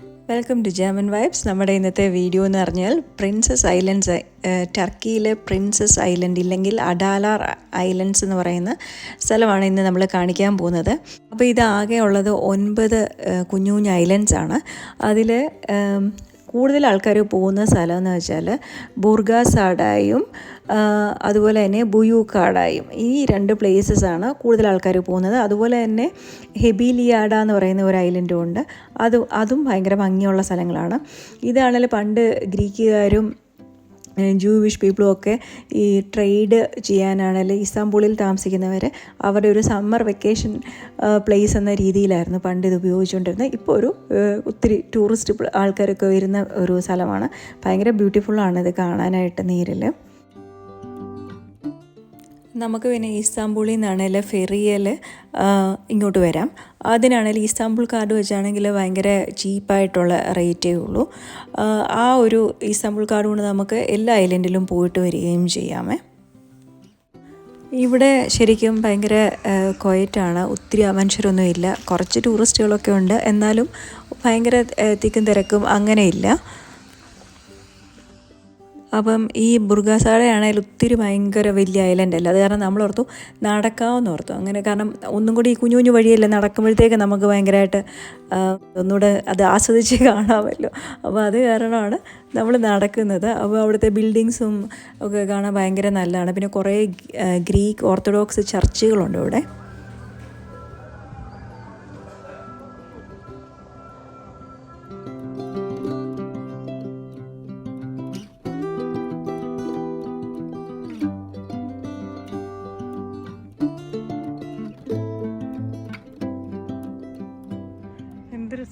Welcome to German vibes നമ്മുടെ ഇന്നത്തെ video എന്ന് പറഞ്ഞാൽ പ്രിൻസസ് ഐലൻഡ്സ് ടർക്കിയിലെ പ്രിൻസസ് ഐലൻഡ് ഇല്ലെങ്കിൽ അഡാലാർ ഐലൻഡ്സ് എന്ന് പറയുന്ന സ്ഥലമാണ് ഇന്ന് നമ്മൾ കാണിക്കാൻ പോകുന്നത്. അപ്പോൾ ഇത് ആകെ ഉള്ളത് ഒൻപത് കുഞ്ഞു കുഞ്ഞു ഐലൻഡ്സ് ആണ്. അതിൽ കൂടുതൽ ആൾക്കാർ പോകുന്ന സ്ഥലം എന്ന് വെച്ചാൽ ബുർഗാസാഡായും അതുപോലെ തന്നെ ബുയൂക്കാടായും ഈ രണ്ട് പ്ലേസസ് ആണ് കൂടുതൽ ആൾക്കാർ പോകുന്നത്. അതുപോലെ തന്നെ ഹെബിലിയാഡ എന്ന് പറയുന്ന ഒരു ഐലൻഡും ഉണ്ട്. അത് അതും ഭയങ്കര ഭംഗിയുള്ള സ്ഥലങ്ങളാണ്. ഇതാണെങ്കിൽ പണ്ട് ഗ്രീക്കുകാരും ജൂവിഷ് പീപ്പിളും ഒക്കെ ഈ ട്രേഡ് ചെയ്യാനാണ് അല്ലെങ്കിൽ ഇസ്താംബൂളിൽ താമസിക്കുന്നവർ അവരുടെ ഒരു സമ്മർ വെക്കേഷൻ പ്ലേസ് എന്ന രീതിയിലായിരുന്നു പണ്ട് ഇത് ഉപയോഗിച്ചുകൊണ്ടിരുന്നത്. ഇപ്പോൾ ഒരു ഒത്തിരി ടൂറിസ്റ്റ് ആൾക്കാരൊക്കെ വരുന്ന ഒരു സ്ഥലമാണ്. ഭയങ്കര ബ്യൂട്ടിഫുള്ളാണ് ഇത് കാണാനായിട്ട് നീരിൽ നമുക്ക് പിന്നെ ഇസ്താംബൂളിൽ നിന്നാണെങ്കിൽ ഫെറിയൽ ഇങ്ങോട്ട് വരാം. അതിനാണെങ്കിൽ ഇസ്താംബുൾ കാർഡ് വെച്ചാണെങ്കിൽ ഭയങ്കര ചീപ്പായിട്ടുള്ള റേറ്റേ ഉള്ളൂ. ആ, ഒരു ഇസ്താംബുൾ കാർഡ് കൊണ്ട് നമുക്ക് എല്ലാ ഐലൻഡിലും പോയിട്ട് വരികയും ചെയ്യാമേ ഇവിടെ ശരിക്കും ഭയങ്കര ക്വയറ്റാണ് ഒത്തിരി മനുഷ്യരൊന്നും ഇല്ല കുറച്ച് ടൂറിസ്റ്റുകളൊക്കെ ഉണ്ട്. എന്നാലും ഭയങ്കര തിക്കും തിരക്കും അങ്ങനെയില്ല അപ്പം ഈ ബുർഗാസാടയാണെങ്കിൽ ഒത്തിരി ഭയങ്കര വലിയ ഐലൻഡ് അല്ല? അത് കാരണം നമ്മൾ ഓർത്തു നടക്കാമെന്ന് ഓർത്തു. അങ്ങനെ കാരണം ഒന്നും കൂടി ഈ കുഞ്ഞു കുഞ്ഞു വഴിയല്ലേ നടക്കുമ്പോഴത്തേക്ക് നമുക്ക് ഭയങ്കരമായിട്ട് ഒന്നുകൂടെ അത് ആസ്വദിച്ച് കാണാമല്ലോ. അപ്പോൾ അത് കാരണമാണ് നമ്മൾ നടക്കുന്നത്. അപ്പോൾ അവിടുത്തെ ബിൽഡിങ്സും ഒക്കെ കാണാൻ ഭയങ്കര നല്ലതാണ്. പിന്നെ കുറേ ഗ്രീക്ക് ഓർത്തഡോക്സ് ചർച്ചുകളുണ്ട് ഇവിടെ.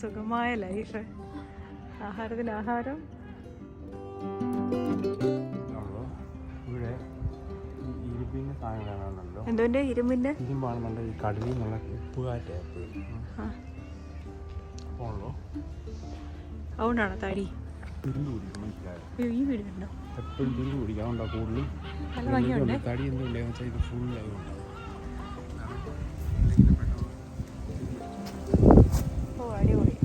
സുഖമായ ലൈഫ്. ആഹാരത്തിൽ ആഹാരം. ഇവിടെ നല്ല ഈ കടലിൽ നിന്നുള്ള ഉപ്പുകാറ്റ് ഉള്ളൂ? തടി. മനസ്സിലായോ ഈ വീട് കണ്ടോ? എപ്പോഴും അതുകൊണ്ടാണ് കൂടുതലും തടി വെച്ചാൽ ഇത് ഫുൾ അതുകൊണ്ടാണ് അടിപൊളി.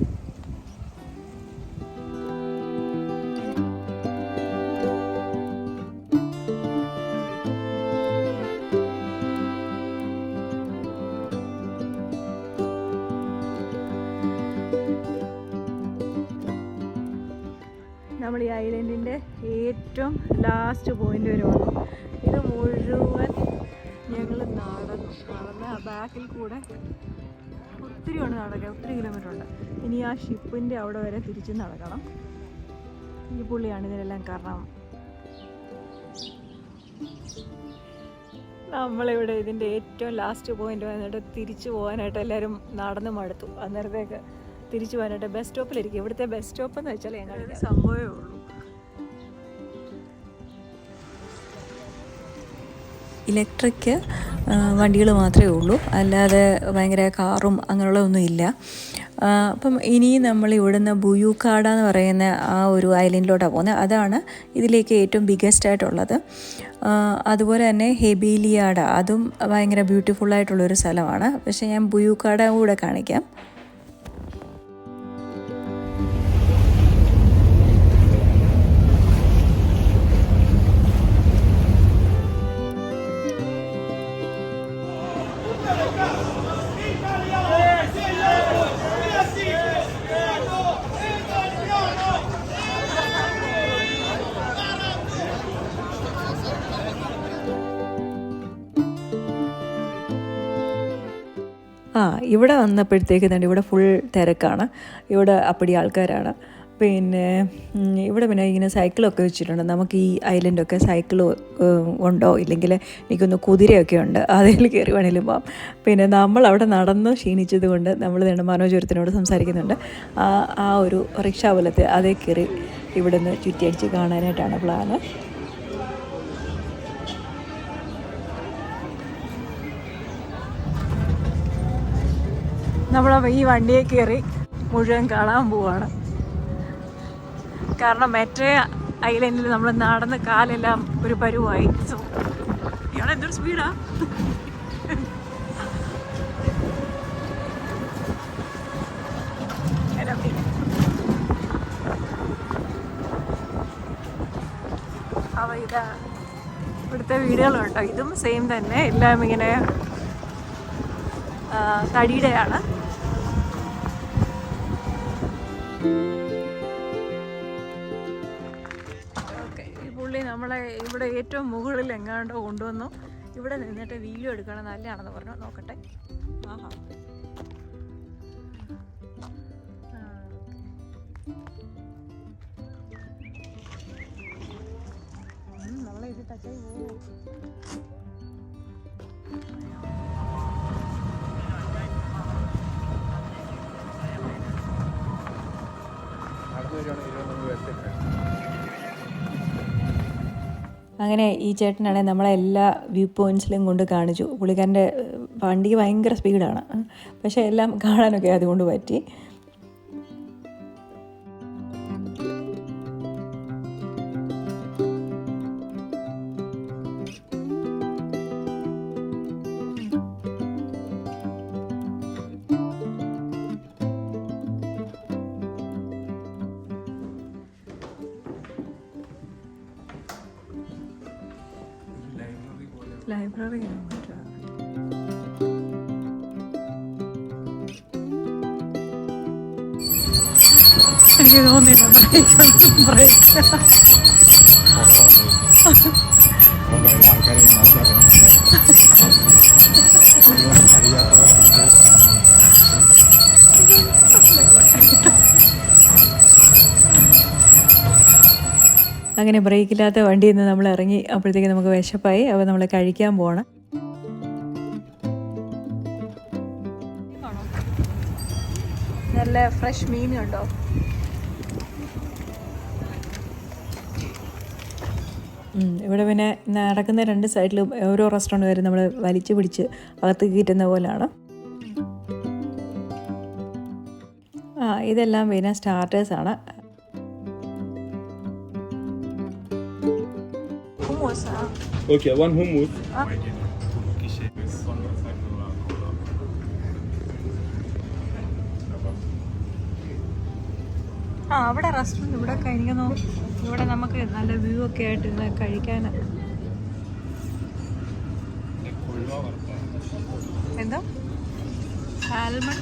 നമ്മൾ ഈ ഐലൻഡിന്റെ ഏറ്റവും ലാസ്റ്റ് പോയിന്റ് വരെ വന്നു ഇത് മുഴുവൻ ഞങ്ങൾ നടന്നു. നടന്ന് ആ ബാക്കിൽ കൂടെ ഒത്തിരി ഉണ്ട് നടക്കാൻ ഒത്തിരി കിലോമീറ്റർ ഉണ്ട് ഇനി ആ ഷിപ്പിന്റെ അവിടെ വരെ തിരിച്ച് നടക്കണം. ഈ പുള്ളിയാണ് ഇതിനെല്ലാം കാരണം. നമ്മളിവിടെ ഇതിന്റെ ഏറ്റവും ലാസ്റ്റ് പോയിന്റ് വന്നിട്ട് തിരിച്ചു പോകാനായിട്ട് എല്ലാവരും നടന്ന് മടുത്തു. അന്നേരത്തേക്ക് തിരിച്ചു പോകാനായിട്ട് ബസ് സ്റ്റോപ്പിലിരിക്കും ഇവിടുത്തെ ബസ് സ്റ്റോപ്പ് എന്ന് വെച്ചാൽ ഞങ്ങളുടെ സംഭവമേ ഉള്ളൂ. ഇലക്ട്രിക് വണ്ടികൾ മാത്രമേ ഉള്ളൂ. അല്ലാതെ ഭയങ്കര കാറും അങ്ങനെയുള്ള ഒന്നും ഇല്ല. ആ, അപ്പം ഇനി നമ്മൾ ഇവിടുന്ന് ബുയൂക്കാട എന്ന് പറയുന്ന ആ ഒരു ഐലൻഡിലോട്ടാണ് പോകുന്നത്. അതാണ് ഇതിലേക്ക് ഏറ്റവും ബിഗസ്റ്റ് ആയിട്ടുള്ളത്. അതുപോലെ തന്നെ ഹെബീലിയാട. അതും ഭയങ്കര ബ്യൂട്ടിഫുൾ ആയിട്ടുള്ളൊരു സ്ഥലമാണ്. പക്ഷേ ഞാൻ ബുയൂക്കാട കൂടെ കാണിക്കാം. ഇവിടെ വന്നപ്പോഴത്തേക്ക് തന്നെ ഇവിടെ ഫുൾ തിരക്കാണ്. ഇവിടെ അപ്പടി ആൾക്കാരാണ്. പിന്നെ ഇവിടെ പിന്നെ ഇങ്ങനെ സൈക്കിളൊക്കെ വെച്ചിട്ടുണ്ട്. നമുക്ക് ഈ ഐലൻഡൊക്കെ സൈക്കിൾ ഉണ്ടോ? ഇല്ലെങ്കിൽ എനിക്കൊന്ന് കുതിരയൊക്കെ ഉണ്ട്. അതിൽ കയറി വേണേലും പോകാം പിന്നെ നമ്മൾ അവിടെ നടന്ന് ക്ഷീണിച്ചത് കൊണ്ട് നമ്മൾ തന്നെ മനോജുരത്തിനോട് സംസാരിക്കുന്നുണ്ട്. ആ ആ ഒരു റിക്ഷ പോലത്തെ അതേ കയറി ഇവിടെ നിന്ന് ചുറ്റിയടിച്ച് കാണാനായിട്ടാണ് പ്ലാന് നമ്മൾ ഈ വണ്ടിയെ കയറി മുഴുവൻ കാണാൻ പോവാണ്. കാരണം മറ്റേ ഐലൻഡിൽ നമ്മൾ നടന്ന് കാലെല്ലാം ഒരു പരുവായി. സോ ഇവിടെ എന്തൊരു സ്പീഡാ ഇവിടുത്തെ വീടുകളുണ്ടോ ഇതും സെയിം തന്നെ. എല്ലാം ഇങ്ങനെ തടിയുടെയാണ്. ഈ പുള്ളി നമ്മളെ ഇവിടെ ഏറ്റവും മുകളിൽ എങ്ങാണ്ടോ കൊണ്ടുവന്നു. ഇവിടെ നിന്നിട്ട് വീഡിയോ എടുക്കണം നല്ലതാണെന്ന് പറഞ്ഞു. നോക്കട്ടെ. ആഹാ. നമ്മളെ ഇത് ടച്ചായി പോകും അങ്ങനെ ഈ ചേട്ടനാണെങ്കിൽ നമ്മളെ എല്ലാ വ്യൂ പോയിന്റ്സിലും കൊണ്ട് കാണിച്ചു. പുള്ളിക്കാരന്റെ വണ്ടിക്ക് ഭയങ്കര സ്പീഡാണ് പക്ഷേ എല്ലാം കാണാനൊക്കെ അതുകൊണ്ട് പറ്റി. ലൈബ്രറി എനിക്ക് തോന്നില്ല ബ്രേക്ക് ബ്രേക്ക് ആൾക്കാരെ അറിയാത്ത പോലെ അങ്ങനെ ബ്രേക്കില്ലാത്ത വണ്ടിയിൽ നിന്ന് നമ്മൾ ഇറങ്ങി അപ്പോഴത്തേക്ക് നമുക്ക് വിശപ്പായി. അപ്പോൾ നമ്മൾ കഴിക്കാൻ പോകണം നല്ല ഫ്രഷ് മീൻ ഉണ്ടോ ഇവിടെ പിന്നെ നടക്കുന്ന രണ്ട് സൈഡിലും ഓരോ റെസ്റ്റോറന്റ് വരെ നമ്മൾ വലിച്ചു പിടിച്ച് അകത്ത് കയറ്റുന്ന പോലെയാണ്. ആ ഇതെല്ലാം പിന്നെ സ്റ്റാർട്ടേഴ്സാണ് Okay, one hummus. ആ അവിടെ റെസ്റ്റോറന്റ് ഇവിടെ കഴിക്കുന്നു ഇവിടെ നമുക്ക് നല്ല വ്യൂ ഒക്കെ ആയിട്ട് ഇരുന്ന് കഴിക്കാൻ. എന്തോ? സാൽമൺ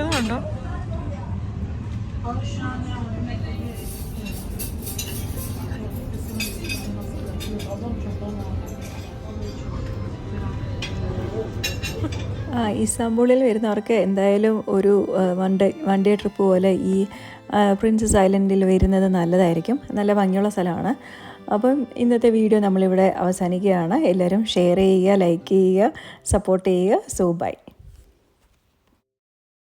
നോക്കുന്നുണ്ടോ? ആ ഇസ്താംബൂളിൽ വരുന്നവർക്ക് എന്തായാലും ഒരു one day one day trip പോലെ ഈ പ്രിൻസസ് ഐലൻഡിൽ വരുന്നത് നല്ലതായിരിക്കും. നല്ല ഭംഗിയുള്ള സ്ഥലമാണ്. അപ്പം ഇന്നത്തെ വീഡിയോ നമ്മളിവിടെ അവസാനിക്കുകയാണ്. എല്ലാവരും ഷെയർ ചെയ്യുക ലൈക്ക് ചെയ്യുക സപ്പോർട്ട് ചെയ്യുക. So by